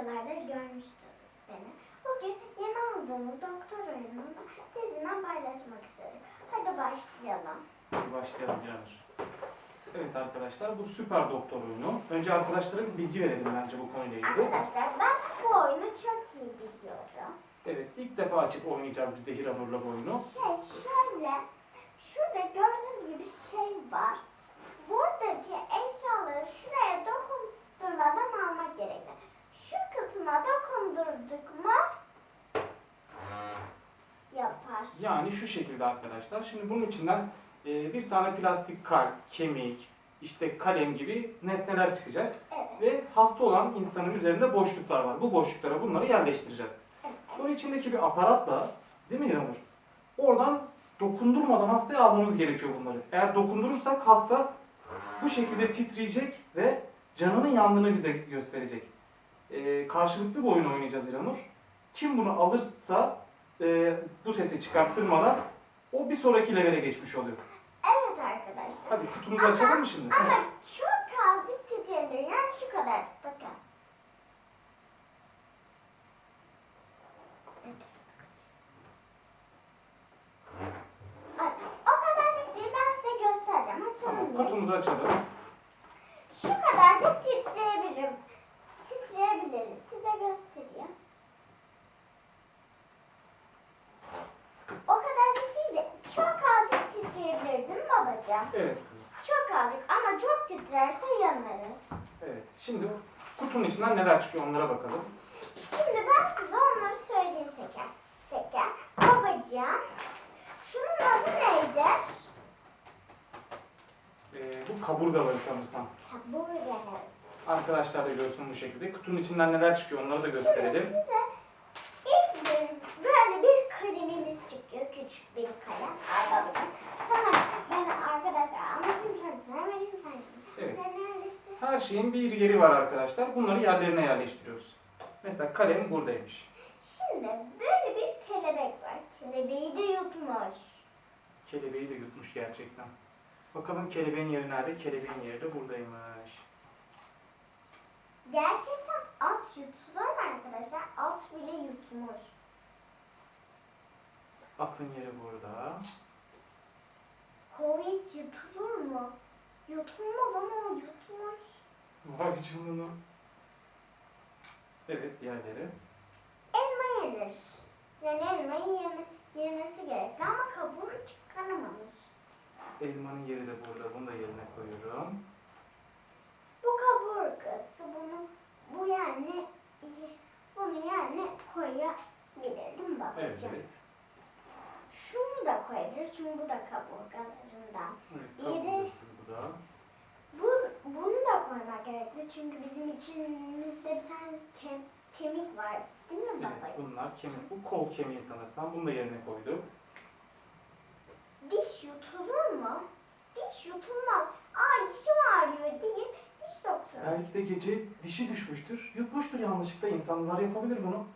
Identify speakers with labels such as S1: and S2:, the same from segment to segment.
S1: videolarda görmüştünüz beni. Bugün yeni aldığımız doktor oyununu sizinle paylaşmak istedik. Hadi başlayalım.
S2: Hadi başlayalım Yanur. Evet arkadaşlar bu süper doktor oyunu. Önce arkadaşlara bir bilgi verelim bence bu konuyla ilgili.
S1: Arkadaşlar ben bu oyunu çok iyi biliyorum.
S2: Evet ilk defa açıp oynayacağız biz de Hiranur'la bu oyunu.
S1: Şey şöyle, şurada gördüğünüz gibi şey var. Buradaki eşyaları şuraya dokundurmadan almak gerekli. Şu kısma dokundurduk mu yapar.
S2: Yani şu şekilde arkadaşlar. Şimdi bunun içinden e, bir tane plastik kalp, kemik, işte kalem gibi nesneler çıkacak.
S1: Evet.
S2: Ve hasta olan insanın üzerinde boşluklar var. Bu boşluklara bunları yerleştireceğiz.
S1: evet.
S2: Sonra içindeki bir aparatla, değil mi Hiranur? Oradan dokundurmadan hastaya almamız gerekiyor bunları. Eğer dokundurursak hasta bu şekilde titreyecek ve canının yandığını bize gösterecek. Ee, karşılıklı bir oyun oynayacağız İranur. Kim bunu alırsa e, bu sesi çıkarttırmadan o bir sonraki levele geçmiş oluyor.
S1: Evet arkadaşlar.
S2: Hadi kutumuzu açalım mı şimdi?
S1: Ama çok azıcık titredir. Yani şu kadar. Bakın. Ay, O kadarlık değil. Ben size göstereceğim.
S2: Tamam,
S1: Açalım bir.
S2: kutumuzu açalım.
S1: Şu kadarcık titreyebilirim. Titreyebiliriz. Size göstereyim. O kadarcık değil de çok azıcık titreyebilir değil mi babacığım?
S2: Evet kızım.
S1: Çok azıcık ama çok titrerse yanarız.
S2: Evet. Şimdi kutunun içinden neler çıkıyor onlara bakalım.
S1: Şimdi ben size onları söyleyeyim teker teker. Babacığım, şunun adı neydi?
S2: Ee, bu kaburgaları sanırsam.
S1: Kaburga.
S2: Arkadaşlar da görsün bu şekilde. Kutunun içinden neler çıkıyor onları da
S1: Şimdi
S2: gösterelim.
S1: size ilk bir, böyle bir kalemimiz çıkıyor. Küçük bir kalem. Al babacığım. Sana ben arkadaşlar anlatayım sonra sana vereyim sen.
S2: Evet.
S1: Ben neredeyse.
S2: Her şeyin bir yeri var arkadaşlar. Bunları yerlerine yerleştiriyoruz. Mesela kalem buradaymış.
S1: Şimdi böyle bir kelebek var. Kelebeği de yutmuş.
S2: Kelebeği de yutmuş gerçekten. Bakalım kelebeğin yeri nerede? Kelebeğin yeri de buradaymış.
S1: Gerçekten at yutulur mu arkadaşlar? At bile yutmuş.
S2: Atın yeri burada.
S1: Kova hiç yutulur mu? Yutulmaz ama o yutmuş.
S2: Vay canına. Evet diğerleri.
S1: Elma yenir. Yani elmayı yeme, yemesi gerekli ama kabuğunu çıkaramamış.
S2: Elmanın yeri de burada. Bunu da yerine koyuyorum.
S1: Bu kaburgası bunu bu yani bunu yani koyabilir değil mi
S2: Evet.
S1: babacığım?
S2: evet.
S1: Şunu da koyabilir çünkü bu da kaburgalarından.
S2: Evet,
S1: İyi de-
S2: kaburgası bu da.
S1: Bu, bunu da koymak gerekli çünkü bizim içimizde bir tane kem, kemik var değil mi
S2: Evet,
S1: babacığım?
S2: bunlar kemik. Bu kol kemiği sanırsam. Bunu da yerine koyduk.
S1: Diş yutulur mu? Diş yutulmaz. Aa dişim ağrıyor deyip diş doktoru.
S2: Belki de gece dişi düşmüştür. Yutmuştur yanlışlıkla. İnsanlar yapabilir bunu.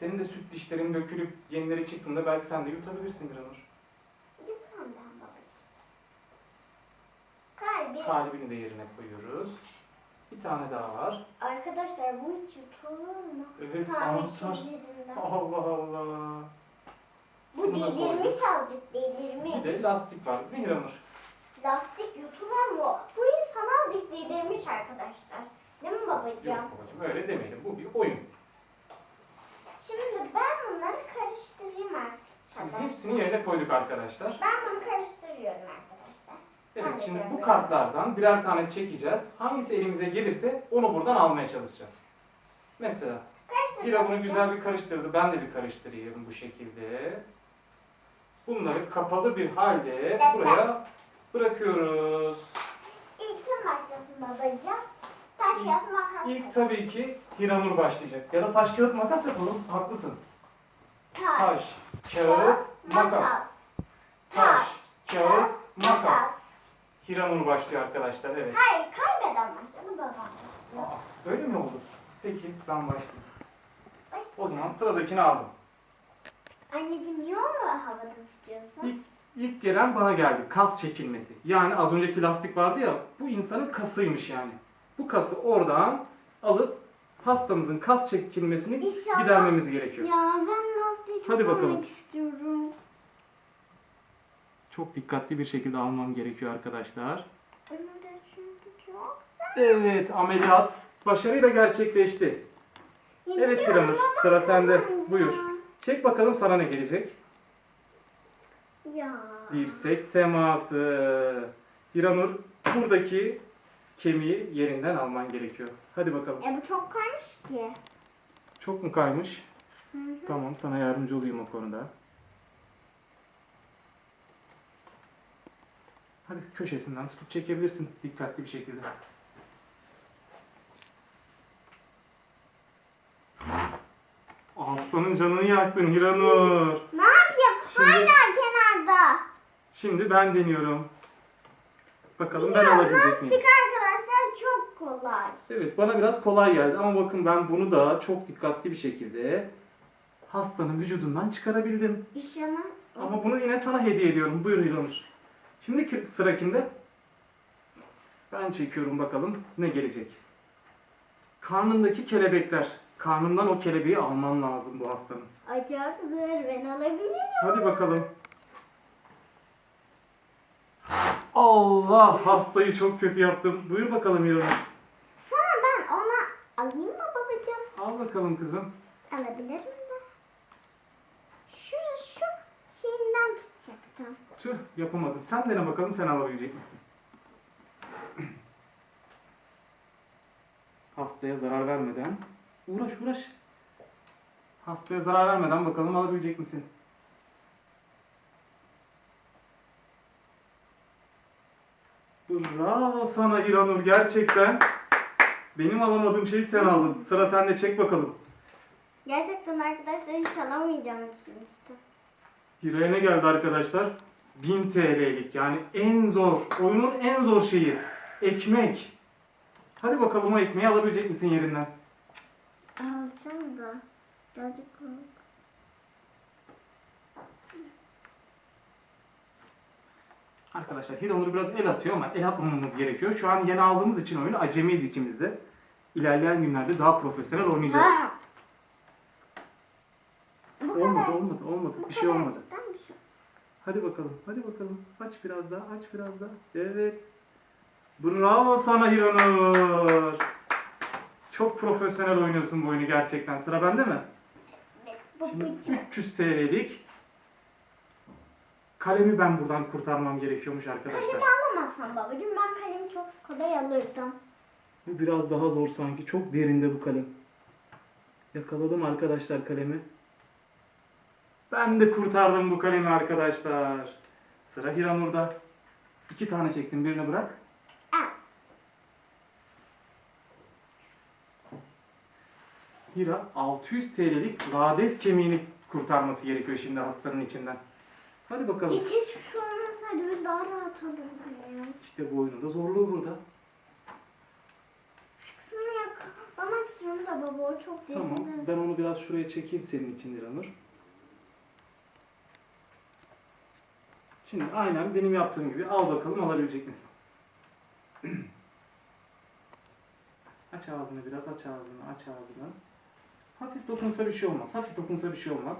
S2: Senin de süt dişlerin dökülüp yenileri çıktığında belki sen de yutabilirsin Granur.
S1: Yutmam ben babacığım. Kalbi.
S2: Kalbini de yerine koyuyoruz. Bir tane daha var.
S1: Arkadaşlar bu hiç yutulur mu?
S2: Evet,
S1: şişelerinden.
S2: Allah Allah.
S1: Bu
S2: bunu da
S1: delirmiş azıcık delirmiş.
S2: Bir de lastik var değil mi Hiranur?
S1: Lastik yutulur mu? Bu insan azıcık delirmiş arkadaşlar. Değil mi
S2: Yok
S1: babacığım?
S2: babacığım öyle demeyelim. Bu bir oyun.
S1: Şimdi ben bunları karıştırayım
S2: Şimdi
S1: arkadaşlar.
S2: hepsini yerine koyduk arkadaşlar.
S1: Ben bunu karıştırıyorum arkadaşlar. Ben
S2: Evet şimdi bu kartlardan birer tane çekeceğiz. Hangisi elimize gelirse onu buradan almaya çalışacağız. Mesela Hira bunu güzel bir karıştırdı. Ben de bir karıştırayım bu şekilde. Bunları kapalı bir halde buraya bırakıyoruz.
S1: İlk kim başlasın babacığım? Taş kağıt makas.
S2: İlk tabii ki Hiranur başlayacak. Ya da taş kağıt makas yapalım. Haklısın.
S1: Taş,
S2: kağıt, makas. Taş, kağıt, makas. Hiranur başlıyor arkadaşlar. Evet.
S1: Hayır kaybeden başladı babam.
S2: Aa, öyle mi oldu? Peki ben başlayayım.
S1: Başla.
S2: O zaman sıradakini aldım.
S1: Anneciğim niye onu havada tutuyorsun?
S2: İlk, ilk gelen bana geldi. Kas çekilmesi. Yani az önceki lastik vardı ya bu insanın kasıymış yani. Bu kası oradan alıp hastamızın kas çekilmesini
S1: İnşallah.
S2: gidermemiz gerekiyor.
S1: Ya ben lastiği çok
S2: Hadi bakalım.
S1: almak istiyorum.
S2: Çok dikkatli bir şekilde almam gerekiyor arkadaşlar. Evet ameliyat başarıyla gerçekleşti. Evet Hiranur sıra sende. Buyur. Çek bakalım sana ne gelecek?
S1: Ya.
S2: Dirsek teması. Hiranur buradaki kemiği yerinden alman gerekiyor. Hadi bakalım.
S1: E bu çok kaymış ki.
S2: Çok mu kaymış?
S1: Hı hı.
S2: Tamam sana yardımcı olayım o konuda. Hadi köşesinden tutup çekebilirsin dikkatli bir şekilde. Aslanın canını yaktın Hiranur.
S1: Ne yapayım?
S2: Şimdi-
S1: Hala kenarda.
S2: Şimdi ben deniyorum. Bakalım ben alabilecek
S1: lastik
S2: miyim?
S1: arkadaşlar çok kolay.
S2: Evet bana biraz kolay geldi ama bakın ben bunu da çok dikkatli bir şekilde hastanın vücudundan çıkarabildim.
S1: İşleme.
S2: Ama bunu yine sana hediye ediyorum. Buyur İlhanur. Şimdi ki- sıra kimde? Ben çekiyorum bakalım ne gelecek. Karnındaki kelebekler. Karnından o kelebeği almam lazım bu hastanın.
S1: Acıktır ben alabilirim.
S2: Hadi bakalım. Allah hastayı çok kötü yaptım. Buyur bakalım İlhanur.
S1: Sana ben ona alayım mı babacığım?
S2: Al bakalım kızım.
S1: Alabilirim de. Şu şu şeyinden tutacaktım.
S2: Tüh yapamadım. Sen dene bakalım sen alabilecek misin? Hastaya zarar vermeden. Uğraş uğraş. Hastaya zarar vermeden bakalım alabilecek misin? Bravo sana İranur gerçekten. Benim alamadığım şeyi sen aldın. Sıra sende çek bakalım.
S1: Gerçekten arkadaşlar hiç alamayacağımı düşünmüştüm.
S2: Hira'ya ne geldi arkadaşlar? 1000 TL'lik yani en zor, oyunun en zor şeyi. Ekmek. Hadi bakalım o ekmeği alabilecek misin yerinden?
S1: Alacağım da. Birazcık kork.
S2: Arkadaşlar Hiranur biraz el atıyor ama el atmamamız gerekiyor. Şu an yeni aldığımız için oyunu acemiyiz ikimiz de. İlerleyen günlerde daha profesyonel oynayacağız.
S1: Ha. Bu
S2: Olmadı,
S1: kadar.
S2: olmadı, olmadı.
S1: Bu
S2: Bir şey olmadı. Hadi bakalım, hadi bakalım. Aç biraz daha, aç biraz daha. Evet. Bravo sana Hiranur. Çok profesyonel oynuyorsun bu oyunu gerçekten. Sıra bende mi?
S1: Evet,
S2: Şimdi
S1: babacığım.
S2: 300 TL'lik kalemi ben buradan kurtarmam gerekiyormuş arkadaşlar.
S1: Kalemi alamazsam babacığım ben kalemi çok kolay alırdım.
S2: Bu biraz daha zor sanki. Çok derinde bu kalem. Yakaladım arkadaşlar kalemi. Ben de kurtardım bu kalemi arkadaşlar. Sıra Hiranur'da. İki tane çektim. Birini bırak. Hira 600 TL'lik lades kemiğini kurtarması gerekiyor şimdi hastanın içinden. Hadi bakalım.
S1: Keşke şu olmasaydı böyle daha rahat alırdım ya.
S2: İşte bu oyunun da zorluğu burada.
S1: Şu kısmını yakalamak istiyorum da baba o çok derinde.
S2: Tamam. Ben onu biraz şuraya çekeyim senin için Hiranur. Şimdi aynen benim yaptığım gibi al bakalım alabilecek misin? aç ağzını biraz aç ağzını aç ağzını. Hafif dokunsa bir şey olmaz. Hafif dokunsa bir şey olmaz.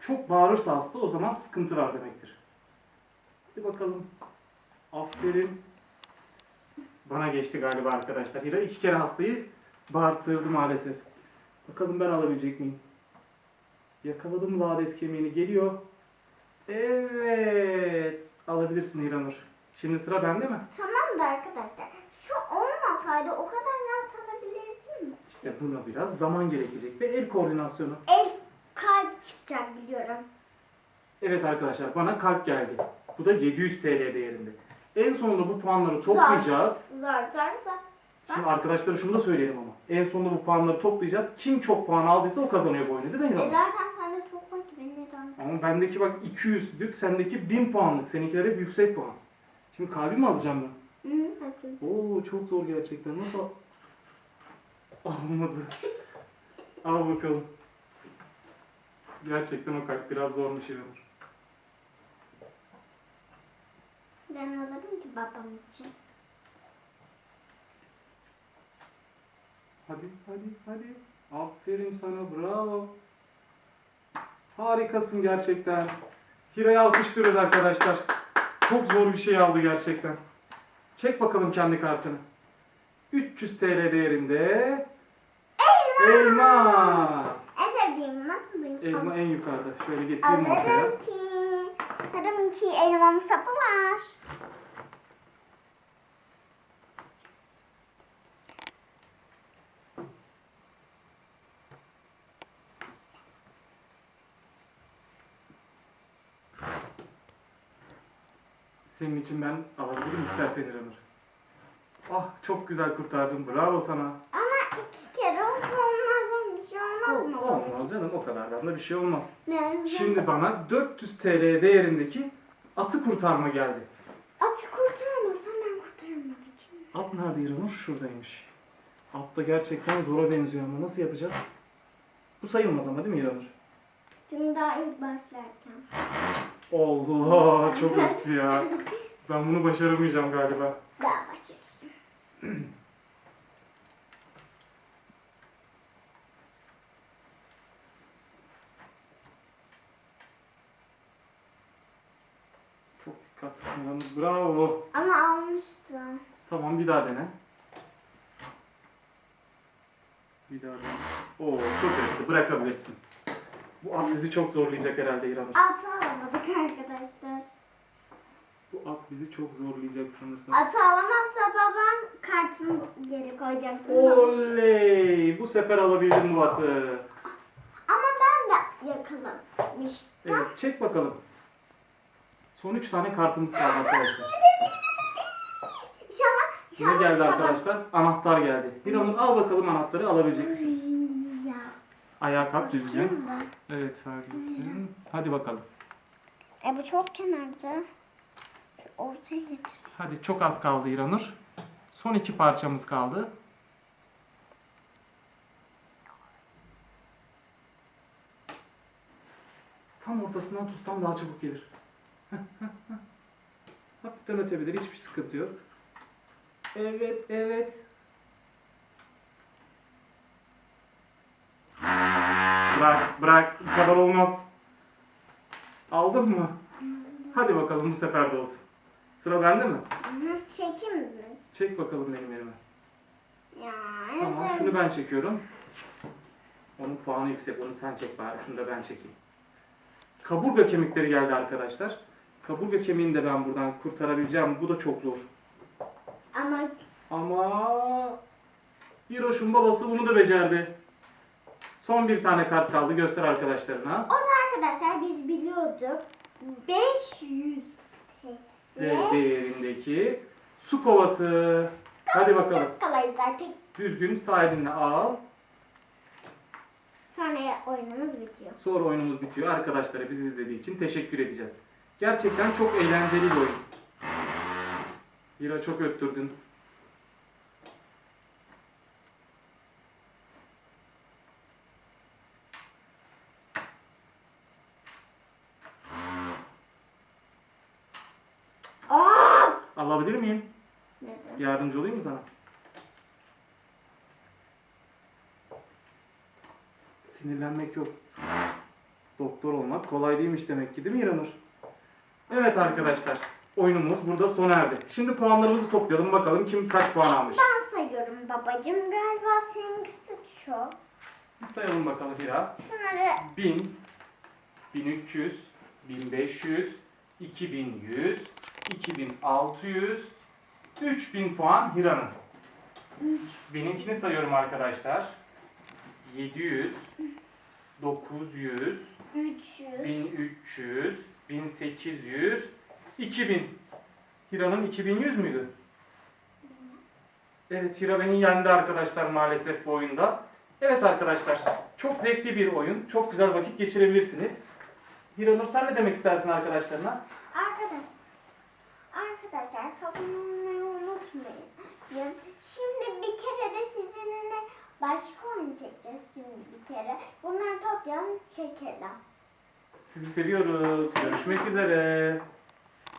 S2: Çok bağırırsa hasta o zaman sıkıntı var demektir. Hadi bakalım. Aferin. Bana geçti galiba arkadaşlar. Hira iki kere hastayı bağırttırdı maalesef. Bakalım ben alabilecek miyim? Yakaladım lades kemiğini. Geliyor. Evet. Alabilirsin İranur. Şimdi sıra bende mi?
S1: Tamam da arkadaşlar şu olmasaydı o kadar rahat alabilirdim mi?
S2: İşte buna biraz zaman gerekecek ve el koordinasyonu.
S1: El kalp çıkacak biliyorum.
S2: Evet arkadaşlar bana kalp geldi. Bu da 700 TL değerinde. En sonunda bu puanları toplayacağız.
S1: Zor zor zor.
S2: Şimdi arkadaşlara şunu da söyleyelim ama. En sonunda bu puanları toplayacağız. Kim çok puan aldıysa o kazanıyor bu oyunu değil mi
S1: E zaten var ki ben neden?
S2: Ama bendeki bak 200'lük, sendeki 1000 puanlık. Seninkiler hep yüksek puan. Şimdi kalbi mi alacağım ben?
S1: Hı.
S2: Oo çok zor gerçekten. Nasıl? Olmadı. Al bakalım. Gerçekten o kalp biraz zormuş İranur.
S1: Ben alırım ki babam için.
S2: Hadi hadi hadi. Aferin sana bravo. Harikasın gerçekten. Hira'yı alkışlıyoruz arkadaşlar. Çok zor bir şey aldı gerçekten. Çek bakalım kendi kartını. 300 TL değerinde elma.
S1: En sevdiğim nasıl benim?
S2: Elma en yukarıda. Şöyle getireyim ortaya.
S1: Alırım ki. Alırım ki elmanın sapı var.
S2: Senin için ben alabilirim istersen İranur. Ah çok güzel kurtardın. Bravo sana.
S1: Ama iki kere olsa onlardan bir şey olmaz mı?
S2: Olmaz canım o kadardan da bir şey olmaz.
S1: Ne?
S2: Şimdi bana 400 TL değerindeki atı kurtarma geldi.
S1: Atı kurtaramazsam ben kurtarırım babacığım.
S2: At nerede İranur? Şuradaymış. At da gerçekten zora benziyor ama nasıl yapacağız? Bu sayılmaz ama değil mi İranur?
S1: Çünkü daha ilk başlarken.
S2: Allah çok öttü ya. Ben bunu başaramayacağım galiba.
S1: Başarırım.
S2: Çok dikkatlisin İranur. Bravo.
S1: Ama almıştım.
S2: Tamam bir daha dene. Bir daha dene. Oo çok öttü. Bırakabilirsin. Bu at bizi çok zorlayacak herhalde İranur.
S1: Atı alamadık arkadaşlar.
S2: Bu at bizi çok zorlayacak sanırsam.
S1: Atı alamazsa babam kartını geri koyacak.
S2: Oley! Bu sefer alabildim bu atı.
S1: Ama ben de yakalamıştım.
S2: Evet, çek bakalım. Son 3 tane kartımız kaldı arkadaşlar.
S1: İnşallah,
S2: Ne geldi arkadaşlar? Anahtar geldi. Hiranur al bakalım anahtarı alabilecek misin?
S1: Ya.
S2: Ayağa kalk düzgün. Evet fark ettim. Hadi bakalım.
S1: E bu çok kenarda. Şu ortaya getir.
S2: Hadi çok az kaldı İranur. Son iki parçamız kaldı. Tam ortasından tutsam daha çabuk gelir. Hafiften ötebilir. Hiçbir sıkıntı yok. Evet, evet. Bırak, bırak. Bu kadar olmaz. Aldın mı? Hadi bakalım bu sefer de olsun. Sıra bende mi?
S1: Çekim mi?
S2: Çek bakalım benim elime.
S1: Ya
S2: Tamam
S1: sevdiğim-
S2: şunu ben çekiyorum. Onun puanı yüksek. Onu sen çek bari. Şunu da ben çekeyim. Kaburga kemikleri geldi arkadaşlar. Kaburga kemiğini de ben buradan kurtarabileceğim. Bu da çok zor.
S1: Ama
S2: Ama Hiroş'un babası bunu da becerdi. Son bir tane kart kaldı. Göster arkadaşlarına.
S1: o da arkadaşlar biz biliyorduk. 500
S2: Ve
S1: TL.
S2: değerindeki su kovası. Hadi bakalım.
S1: Çok kolay zaten.
S2: Düzgün elinle al.
S1: Sonra oyunumuz bitiyor.
S2: Sonra oyunumuz bitiyor. Arkadaşlara bizi izlediği için teşekkür edeceğiz. Gerçekten çok eğlenceli bir oyun. Hira çok öttürdün.
S1: Aa!
S2: Alabilir miyim?
S1: Neden?
S2: Yardımcı olayım mı sana? Sinirlenmek yok. Doktor olmak kolay değilmiş demek ki değil mi İranur? Evet arkadaşlar. Oyunumuz burada sona erdi. Şimdi puanlarımızı toplayalım bakalım kim kaç puan almış.
S1: Ben sayıyorum babacığım. Galiba seninkisi çok.
S2: Bir sayalım bakalım Hira.
S1: Şunları
S2: 1000, 1300, 1500, 2100, 2600, 3000 puan Hira'nın.
S1: 3,
S2: Benimkini sayıyorum arkadaşlar. 700, 900,
S1: 300,
S2: 1300, 1800, 2000. Hira'nın 2100 müydü? Evet Hira beni yendi arkadaşlar maalesef bu oyunda. Evet arkadaşlar çok zevkli bir oyun. Çok güzel vakit geçirebilirsiniz. Hiranur sen ne demek istersin arkadaşlarına?
S1: Arkadaş, arkadaşlar olmayı unutmayın. Şimdi bir kere de sizinle başka oyun çekeceğiz şimdi bir kere. Bunları toplayalım çekelim.
S2: Sizi seviyoruz. Görüşmek üzere.